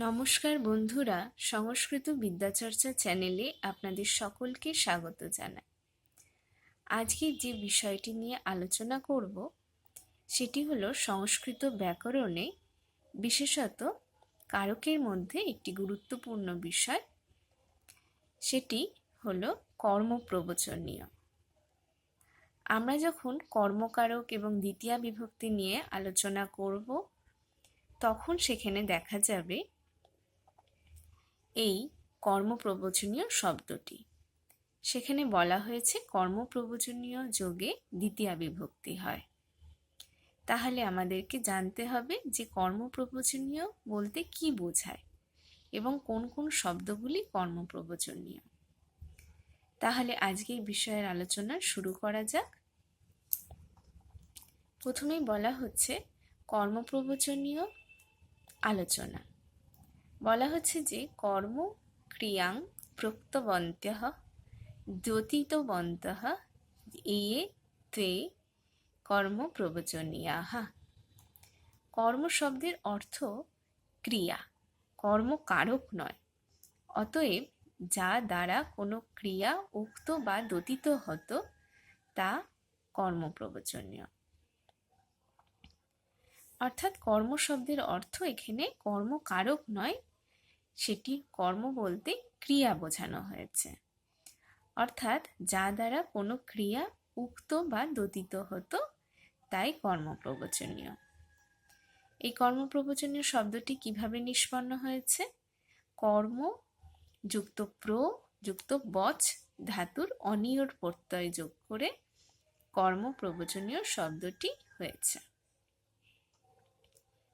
নমস্কার বন্ধুরা, সংস্কৃত বিদ্যাচর্চা চ্যানেলে আপনাদের সকলকে স্বাগত জানাই। আজকে যে বিষয়টি নিয়ে আলোচনা করব, সেটি হলো সংস্কৃত ব্যাকরণে বিশেষত কারকের মধ্যে একটি গুরুত্বপূর্ণ বিষয়, সেটি হলো কর্মপ্রবচনীয়। আমরা যখন কর্মকারক এবং দ্বিতীয়া বিভক্তি নিয়ে আলোচনা করব, তখন সেখানে দেখা যাবে এই কর্মপ্রবচনীয় শব্দটি। সেখানে বলা হয়েছে, কর্মপ্রবচনীয় যোগে দ্বিতীয়া বিভক্তি হয়। তাহলে আমাদেরকে জানতে হবে যে কর্মপ্রবচনীয় বলতে কি বোঝায় এবং কোন কোন শব্দগুলি কর্মপ্রবচনীয়। তাহলে আজকে এই বিষয়ের আলোচনা শুরু করা যাক। প্রথমেই বলা হচ্ছে, কর্মপ্রবচনীয় আলোচনা। বলা হচ্ছে যে কর্ম ক্রিয়াং প্রক্তবন্ত দ্যোতিতবন্ত এ তে কর্ম প্রবচনীয়া। কর্ম শব্দের অর্থ ক্রিয়া কর্মকারক নয়। অতএব যা দ্বারা কোনো ক্রিয়া উক্ত বা দতিত হতো, তা কর্মপ্রবচনীয় অর্থাৎ কর্ম শব্দের অর্থ এখানে কর্মকারক নয় সেটি কর্ম বলতে ক্রিয়া বোঝানো হয়েছে। অর্থাৎ যা দ্বারা কোনো ক্রিয়া উক্ত বা দতিত হতো, তাই কর্মপ্রবচনীয় এই কর্মপ্রবচনীয় শব্দটি কীভাবে নিষ্পন্ন হয়েছে? কর্ম, যুক্ত প্র, যুক্ত বচ, ধাতুর অনিয়র প্রত্যয় যোগ করে কর্মপ্রবচনীয় শব্দটি হয়েছে।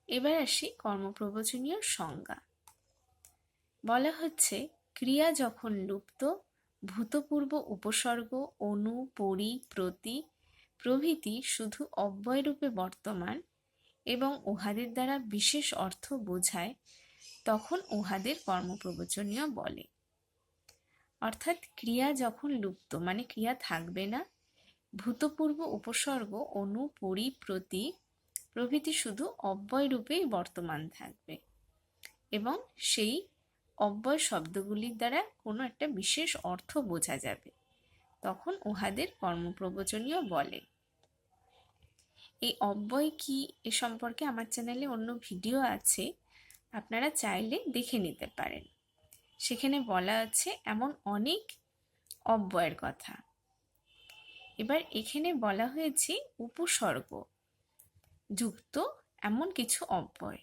এবার আসি কর্মপ্রবচনীয় সংজ্ঞা। বলা হচ্ছে, ক্রিয়া যখন লুপ্ত, ভূতপূর্ব উপসর্গ, অনু, পরি, প্রতি, প্রভৃতি শুধু অব্যয়রূপে বর্তমান এবং উহাদের দ্বারা বিশেষ অর্থ বোঝায়, তখন উহাদের কর্মপ্রবচনীয় বলে। অর্থাৎ ক্রিয়া যখন লুপ্ত মানে ক্রিয়া থাকবে না, ভূতপূর্ব উপসর্গ, অনু, পরি, প্রতি, প্রভৃতি শুধু অব্যয় রূপেই বর্তমান থাকবে এবং সেই অব্যয় শব্দগুলির দ্বারা কোনো একটা বিশেষ অর্থ বোঝা যাবে। তখন উহাদের কর্মপ্রবচনীয় বলে। এই অব্যয় কি এ সম্পর্কে আমার চ্যানেলে অন্য ভিডিও আছে, আপনারা চাইলে দেখে নিতে পারেন। সেখানে বলা আছে এমন অনেক অব্যয়ের কথা। এবার এখানে বলা হয়েছে উপসর্গ, যুক্ত এমন কিছু অব্যয়।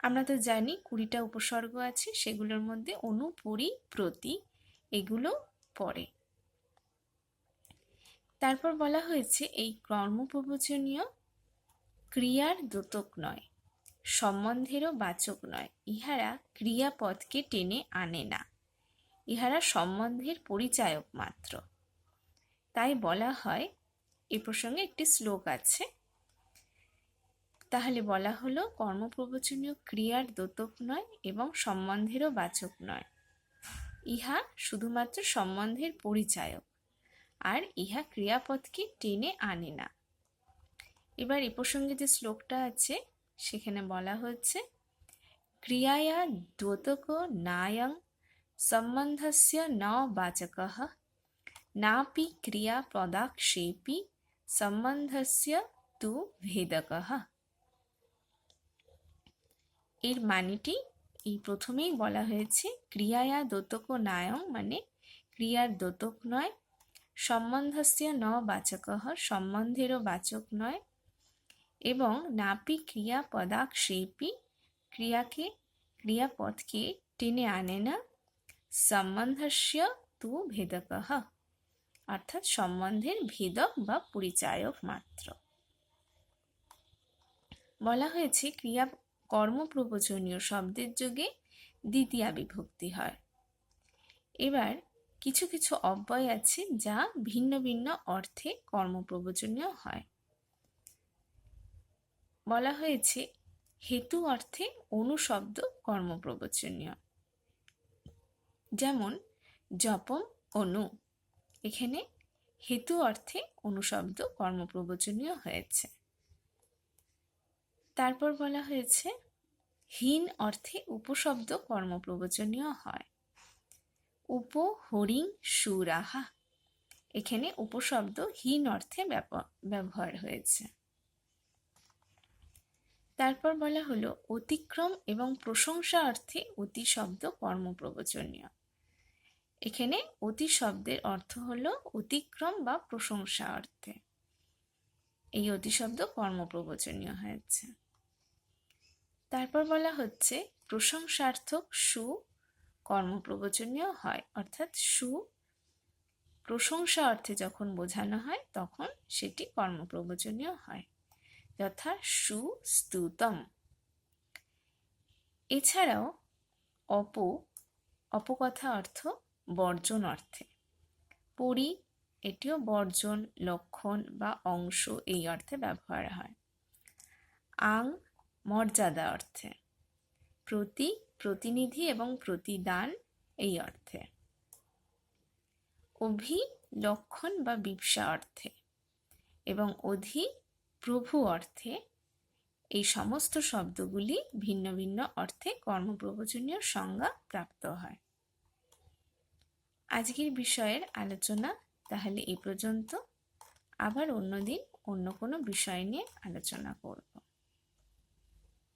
আমরা তো জানি কুড়িটা উপসর্গ আছে, সেগুলোর মধ্যে অনুপরি প্রতি এগুলো পড়ে। তারপর বলা হয়েছে এই কর্মপ্রবচনীয় ক্রিয়ার দোতক নয়, সম্বন্ধেরও বাচক নয়। ইহারা ক্রিয়াপদকে টেনে আনে না, ইহারা সম্বন্ধের পরিচায়ক মাত্র। তাই বলা হয়, এ প্রসঙ্গে একটি শ্লোক আছে তাহলে বলা হলো কর্মপ্রবচনীয় ক্রিয়ার দোতক নয় এবং সম্বন্ধেরও বাচক নয়। ইহা শুধুমাত্র সম্বন্ধের পরিচায়ক, আর ইহা ক্রিয়াপদকে টেনে আনে না। এবার এ প্রসঙ্গে যে শ্লোকটা আছে, সেখানে বলা হচ্ছে, ক্রিয়ায়া দ্যোতক নায়ং সম্বন্ধস্য ন বাচক, নাপি ক্রিয়া পদাক্ষেপি সম্বন্ধস্য তু ভেদক। এর মানেটি এই প্রথমেই বলা হয়েছে ক্রিয়ায়া দোতক নায়ং মানে ক্রিয়ার দোতক নয়, সম্বন্ধস্য ন বাচক সম্বন্ধেরও বাচক নয় এবং নাপি ক্রিয়া পদাক্ষেপি ক্রিয়াকে ক্রিয়াপদকে টেনে আনে না, সম্বন্ধস্য তু ভেদক অর্থাৎ সম্বন্ধের ভেদক বা পরিচায়ক মাত্র। বলা হয়েছে ক্রিয়া কর্মপ্রবচনীয় শব্দের যোগে দ্বিতীয়া বিভক্তি হয়। এবার কিছু কিছু অব্যয় আছে যা ভিন্ন ভিন্ন অর্থে কর্মপ্রবচনীয় হয়। বলা হয়েছে, হেতু অর্থে অনুশব্দ কর্মপ্রবচনীয়। যেমন, জপম অনু এখানে হেতু অর্থে অনুশব্দ কর্মপ্রবচনীয় হয়েছে। তারপর বলা হয়েছে, হীন অর্থে উপশব্দ কর্মপ্রবচনীয় হয়। উপ হরিং সুরাহা। এখানে উপশব্দ হীন অর্থে ব্যব- ব্যবহার হয়েছে। তারপর বলা হলো, অতিক্রম এবং প্রশংসা অর্থে অতি শব্দ কর্মপ্রবচনীয়। এখানে অতি শব্দের অর্থ হলো অতিক্রম বা প্রশংসা অর্থে। এই অতি শব্দ কর্মপ্রবচনীয় হয়েছে। তারপর বলা হচ্ছে প্রশংসার্থক সু কর্মপ্রবচনীয় হয়। অর্থাৎ সু প্রশংসা অর্থে যখন বোঝানো হয় তখন সেটি কর্মপ্রবচনীয় হয়। যথা সুস্তুতম এছাড়াও অপ, অপকথা অর্থ বর্জন অর্থে। পরি, এটিও বর্জন, লক্ষণ বা অংশ এই অর্থে ব্যবহার হয়। আং মর্যাদা অর্থে। প্রতি, প্রতিনিধি এবং প্রতিদান এই অর্থে। অভি লক্ষণ বা বিপসা অর্থে এবং অধি, প্রভু অর্থে এই সমস্ত শব্দগুলি ভিন্ন ভিন্ন অর্থে কর্মপ্রবচনীয় সংজ্ঞা প্রাপ্ত হয়। আজকের বিষয়ের আলোচনা তাহলে এই পর্যন্ত। আবার অন্যদিন অন্য কোনো বিষয় নিয়ে আলোচনা করব।